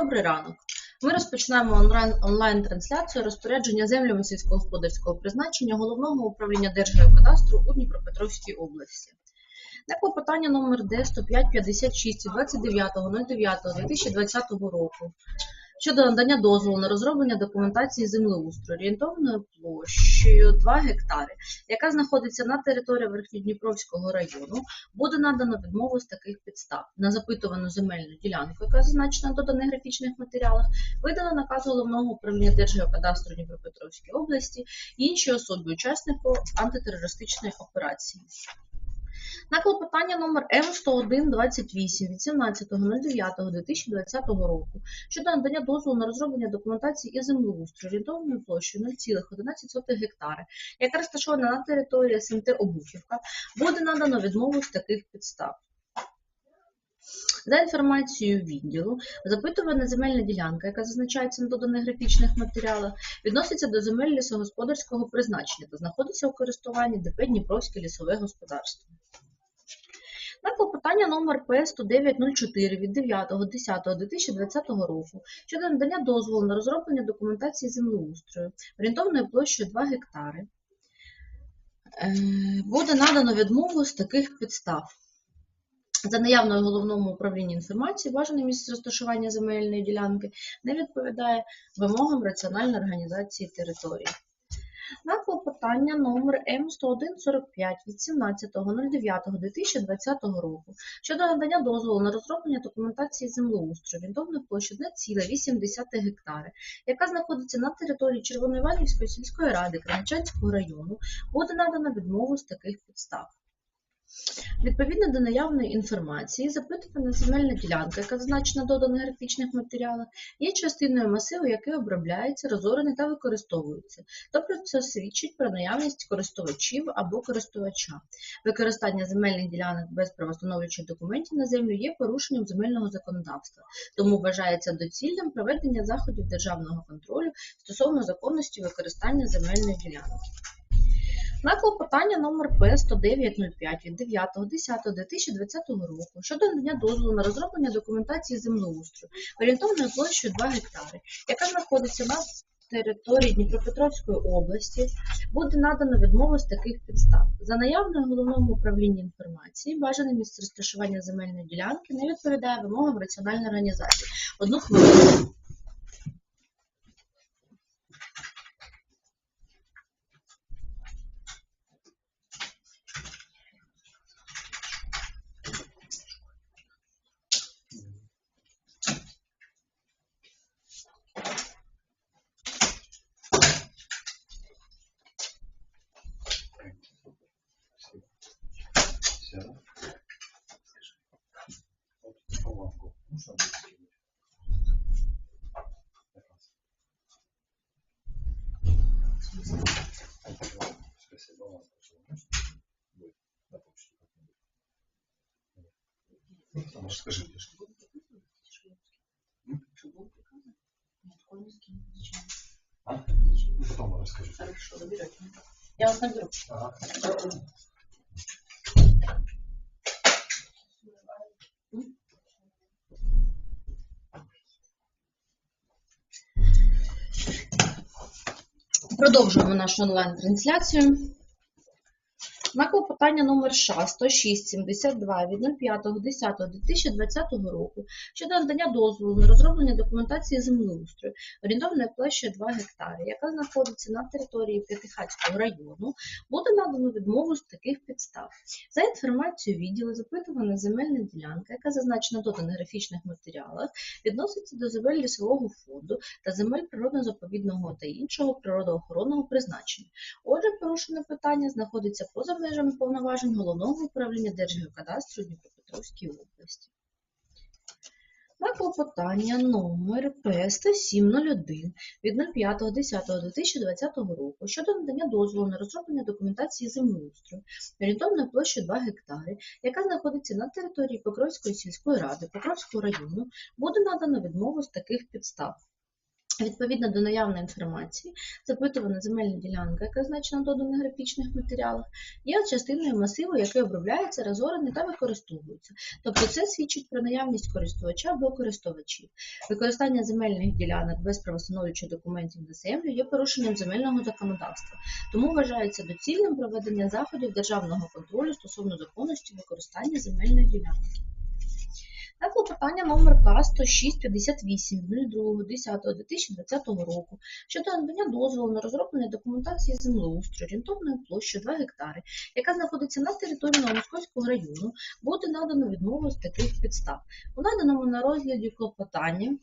Добрий ранок. Ми розпочинаємо онлайн- онлайн-трансляцію розпорядження землями сільськогосподарського призначення Головного управління Держгеокадастру у Дніпропетровській області. На клопотання номер Д 10556 29.09.2020 року щодо надання дозволу на розроблення документації землеустрою орієнтовною площею 2 гектари, яка знаходиться на території Верхньодніпровського району, буде надано відмову з таких підстав. На запитувану земельну ділянку, яка зазначена в доданих графічних матеріалах, видано наказ головного управління Держгеокадастру Дніпропетровської області і іншій особі учаснику антитерористичної операції. На клопотання номер М10128 від 17.09.2020 року щодо надання дозволу на розроблення документації і землеустрою орієнтовною площею 0,11 гектари, яка розташована на території СМТ Обухівка, буде надано відмову з таких підстав. За інформацією відділу, запитувана земельна ділянка, яка зазначається на доданих графічних матеріалах, відноситься до земель лісогосподарського призначення та знаходиться у користуванні ДП Дніпровське лісове господарство. На клопотання номер П-10904 від 9.10.2020 року щодо надання дозволу на розроблення документації землеустрою орієнтовною площею 2 гектари е, буде надано відмову з таких підстав. За наявною головному управлінні інформації, бажане місце розташування земельної ділянки не відповідає вимогам раціональної організації території. На клопотання номер М10145 від 17.09.2020 року щодо надання дозволу на розроблення документації землеустрою орієнтовною площею 1,8 гектари, яка знаходиться на території Червоноіванівської сільської ради Кременчанського району, буде надано відмову з таких підстав. Відповідно до наявної інформації, запитувана земельна ділянка, яка зазначена в доданих графічних матеріалах, є частиною масиву, який обробляється, розорений та використовується. Тобто це свідчить про наявність користувачів або користувача. Використання земельних ділянок без правостановлюючих документів на землю є порушенням земельного законодавства, тому вважається доцільним проведення заходів державного контролю стосовно законності використання земельної ділянки. На клопотання номер П-10905 від 9.10.2020 року щодо надання дозволу на розроблення документації землеустрою орієнтовною площею 2 гектари, яка знаходиться на території Дніпропетровської області, буде надано відмову з таких підстав. За наявною головному управлінні інформації, бажане місце розташування земельної ділянки не відповідає вимогам раціональної організації. Одну хвилину. Может, скажи? А? Ну, потом расскажу. Хорошо, заберете. Я вас наберу. Ага. Продовжуємо нашу онлайн-трансляцію. На клопотання номер ША 10672 від 05.10.2020 року щодо надання дозволу на розроблення документації землеустрою орієнтовною площею 2 гектари, яка знаходиться на території П'ятихатського району, буде надано відмову з таких підстав. За інформацією відділу запитувана земельна ділянка, яка зазначена в доданих графічних матеріалах, відноситься до земель лісового фонду та земель природно-заповідного та іншого природоохоронного призначення. Отже, порушене питання знаходиться поза межами повноважень Головного управління Держгеокадастру у Дніпропетровській області. На клопотання номер П-10701 від 05.10.2020 року щодо надання дозволу на розроблення документації землеустрою орієнтовною площею 2 гектари, яка знаходиться на території Покровської сільської ради Покровського району, буде надано відмову з таких підстав. Відповідно до наявної інформації, запитувана земельна ділянка, яка значена в доданих графічних матеріалах, є частиною масиву, який обробляється, розорений та використовується. Тобто це свідчить про наявність користувача або користувачів. Використання земельних ділянок без правостановлюючих документів на землю є порушенням земельного законодавства, тому вважається доцільним проведення заходів державного контролю стосовно законності використання земельної ділянки. На клопотання номер К 10658 02.10.2020 року щодо надання дозволу на розроблення документації землеустрою орієнтовною площею 2 гектари, яка знаходиться на території Новомосковського району, буде надано відмову з таких підстав. У наданому на розгляді клопотанні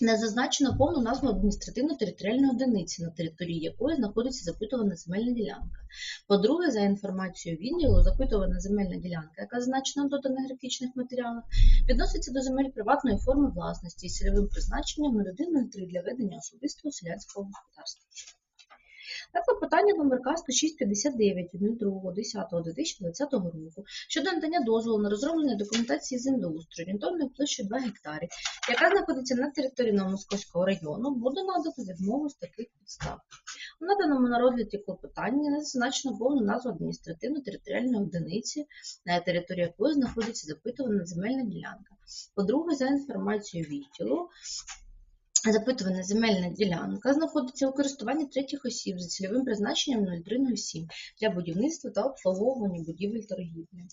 не зазначено повну назву адміністративно-територіальної одиниці, на території якої знаходиться запитувана земельна ділянка. По-друге, за інформацією відділу, запитувана земельна ділянка, яка зазначена в доданих графічних матеріалах, відноситься до земель приватної форми власності із сільовим призначенням 0103 для ведення особистого селянського господарства. На клопотання номер К 10659 від 02.10.2020 року щодо надання дозволу на розроблення документації землеустрою орієнтовною площею 2 гектари, яка знаходиться на території Новомосковського району, буде надано відмову з таких підстав. У наданому на розгляді клопотання не зазначено повну назву адміністративно-територіальної одиниці, на території якої знаходиться запитувана земельна ділянка. По-друге, за інформацією відділу, запитувана земельна ділянка знаходиться у користуванні третіх осіб за цільовим призначенням 0307 для будівництва та обслуговування будівель торгівлі.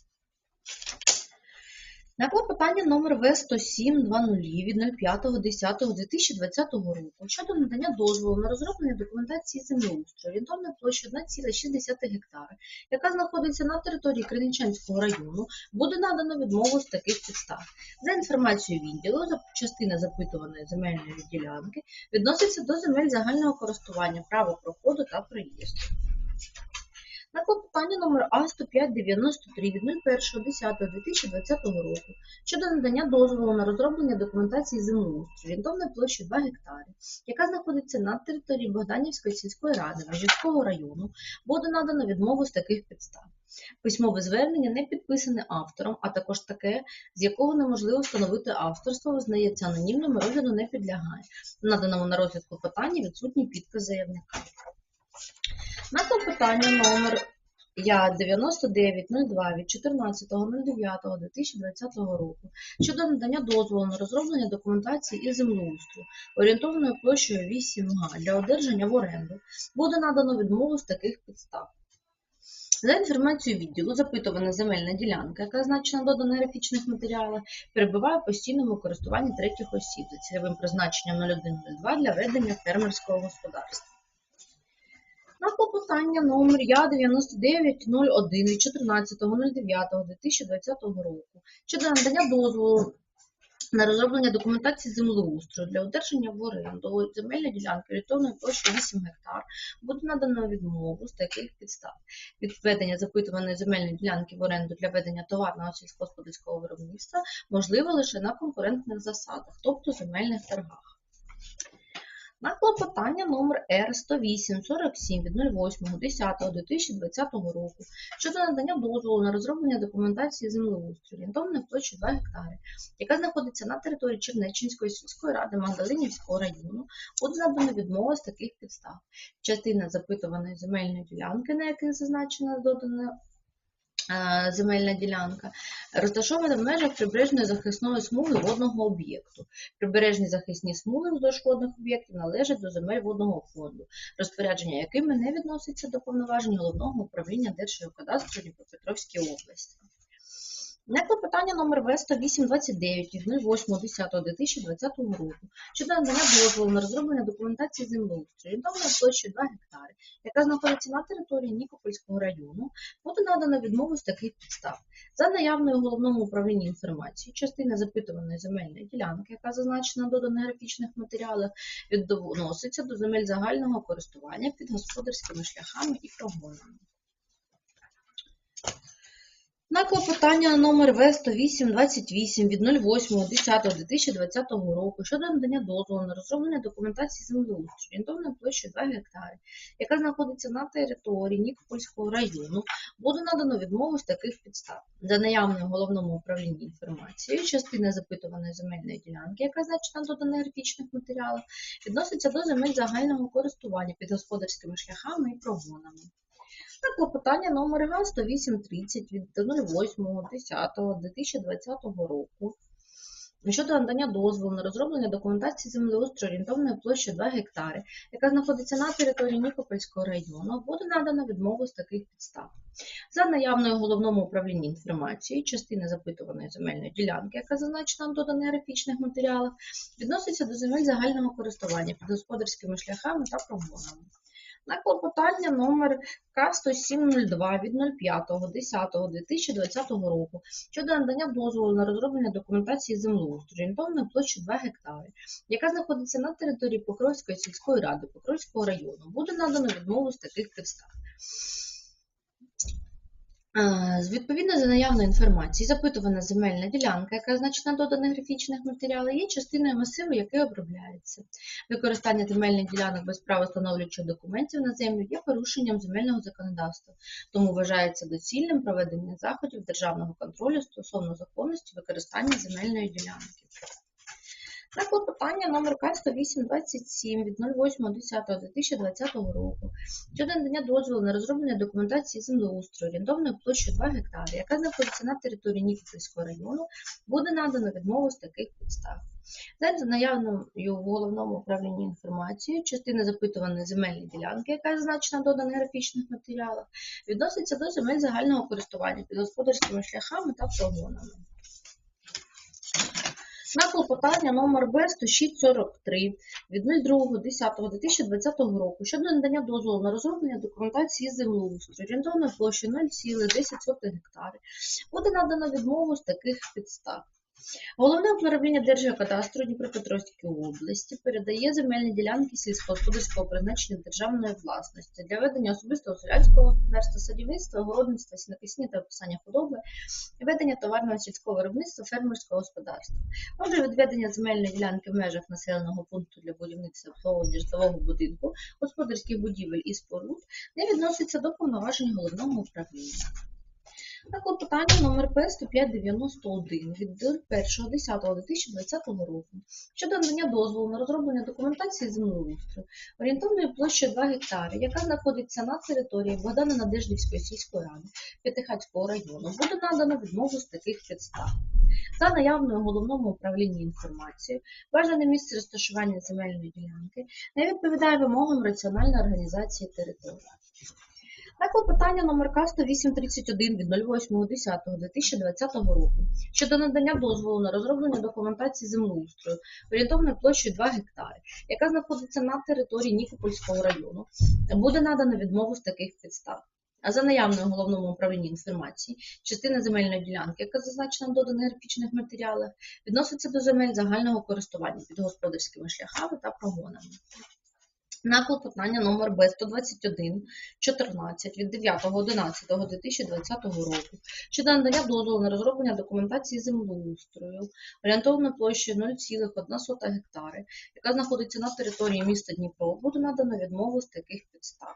На клопотання номер В10720 від 05.10.2020 року щодо надання дозволу на розроблення документації землеустрою орієнтовною площею 1,6 гектари, яка знаходиться на території Криничанського району, буде надано відмову з таких підстав. За інформацією відділу, частина запитуваної земельної ділянки відноситься до земель загального користування, права проходу та проїзду. На клопотання номер А10593 від 01.10.2020 року щодо надання дозволу на розроблення документації землеустрою орієнтовною площею 2 гектари, яка знаходиться на території Богданівської сільської ради Межівського району, буде надано відмову з таких підстав. Письмове звернення не підписане автором, а також таке, з якого неможливо встановити авторство, визнається анонімним розгляду не підлягає. Наданому на розгляд клопотання відсутній підпис заявника. На клопотання номер я 9902 від 14.09.2020 року щодо надання дозволу на розроблення документації із землеустрою орієнтовною площею 8 га для одержання в оренду буде надано відмову з таких підстав. За інформацією відділу, запитувана земельна ділянка, яка значена в доданих графічних матеріалах, перебуває в постійному користуванні третіх осіб за цільовим призначенням 0102 для ведення фермерського господарства. На клопотання номер Я 9901 від 14.09.2020 року щодо надання дозволу на розроблення документації землеустрою для одержання в оренду земельної ділянки орієнтовною площею 8 гектар буде надано відмову з таких підстав. Відведення запитуваної земельної ділянки в оренду для ведення товарного сільськогосподарського виробництва можливо лише на конкурентних засадах, тобто земельних торгах. На клопотання номер Р10847 від 08.10.2020 року щодо надання дозволу на розроблення документації землеустрою орієнтовною площею 2 гектари, яка знаходиться на території Чернеччинської сільської ради Магдалинівського району, буде надано відмова з таких підстав. Частина запитуваної земельної ділянки, на яких зазначена додана земельна ділянка, розташована в межах прибережної захисної смуги водного об'єкту. Прибережні захисні смуги вздовж водних об'єктів належать до земель водного фонду, розпорядження якими не відноситься до повноважень головного управління Держгеокадастру Дніпропетровській області. На клопотання номер В10829 від 08.10.2020 року щодо надання дозволу на розроблення документації землеустрою орієнтовною площею 2 гектари, яка знаходиться на території Нікопольського району, буде надано відмову з таких підстав. За наявною головному управлінні інформації, частина запитуваної земельної ділянки, яка зазначена в доданих графічних матеріалах, відноситься до земель загального користування під господарськими шляхами і прогонами. На клопотання номер В-108-28 від 08.10.2020 року щодо надання дозволу на розроблення документації землеустрою орієнтовною площею 2 гектари, яка знаходиться на території Нікопольського району, буде надано відмову з таких підстав. За наявною головному управлінні інформацією, частина запитуваної земельної ділянки, яка значена до графічних матеріалів, відноситься до земель загального користування під господарськими шляхами і прогонами. На клопотання номер га 10830 від 08.10.2020 року щодо надання дозволу на розроблення документації землеустрою орієнтовної площі 2 гектари, яка знаходиться на території Нікопольського району, буде надано відмову з таких підстав. За наявною головному управлінні інформацією, частина запитуваної земельної ділянки, яка зазначена в доданих графічних матеріалах, відноситься до земель загального користування під господарськими шляхами та прогонами. На клопотання номер К-10702 від 05.10.2020 року щодо надання дозволу на розроблення документації землеустрою орієнтовною площею 2 гектари, яка знаходиться на території Покровської сільської ради Покровського району, буде надано відмову з таких підстав. Відповідно за наявною інформацією, запитувана земельна ділянка, яка значена доданих графічних матеріалів, є частиною масиву, який обробляється. Використання земельних ділянок без права встановлюючих документів на землю є порушенням земельного законодавства, тому вважається доцільним проведення заходів державного контролю стосовно законності використання земельної ділянки. На клопотання номер К-10827 від 08.10.2020 року щодо надання дозволу на розроблення документації землеустрою орієнтовною площею 2 гектари, яка знаходиться на території Нікопольського району, буде надано відмову з таких підстав. За наявною в головному управлінні інформацією, частина запитуваної земельної ділянки, яка зазначена доданих графічних матеріалах, відноситься до земель загального користування під господарськими шляхами та прогонами. На клопотання номер Б-10643 від 02.10.2020 року щодо надання дозволу на розроблення документації землеустрою орієнтовною площею 0,10 гектари буде надано відмову з таких підстав. Головне управління Держгеокадастру Дніпропетровської області передає земельні ділянки сільськогосподарського призначення державної власності для ведення особистого селянського господарства, садівництва, городництва, сінокосіння та описання худоби, ведення товарного сільського виробництва, фермерського господарства. Отже, відведення земельної ділянки в межах населеного пункту для будівництва обслуговування житлового будинку, господарських будівель і споруд не відноситься до повноважень головного управління. На клопотання номер П-10591 від 1.10.2020 року щодо надання дозволу на розроблення документації землеустрою орієнтовною площею 2 гектари, яка знаходиться на території Богдана Надеждівської сільської ради П'ятихатського району, буде надано відмову з таких підстав. За наявною головному управлінні інформацією, бажане місце розташування земельної ділянки не відповідає вимогам раціональної організації території. На клопотання номер К-10831 від 08.10.2020 року щодо надання дозволу на розроблення документації землеустрою орієнтовною площею 2 гектари, яка знаходиться на території Нікопольського району, буде надано відмову з таких підстав. А за наявною головному управлінні інформації, частина земельної ділянки, яка зазначена в доданих графічних матеріалах, відноситься до земель загального користування під господарськими шляхами та прогонами. На клопотання номер Б-121 14 від 9.11.2020 року щодо надання дозволу на розроблення документації землеустрою орієнтовною площею 0,1 гектари, яка знаходиться на території міста Дніпро, буде надано відмову з таких підстав.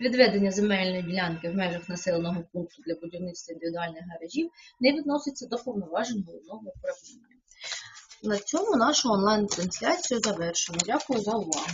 Відведення земельної ділянки в межах населеного пункту для будівництва індивідуальних гаражів не відноситься до повноважень головного управління. На цьому нашу онлайн-трансляцію завершено. Дякую за увагу.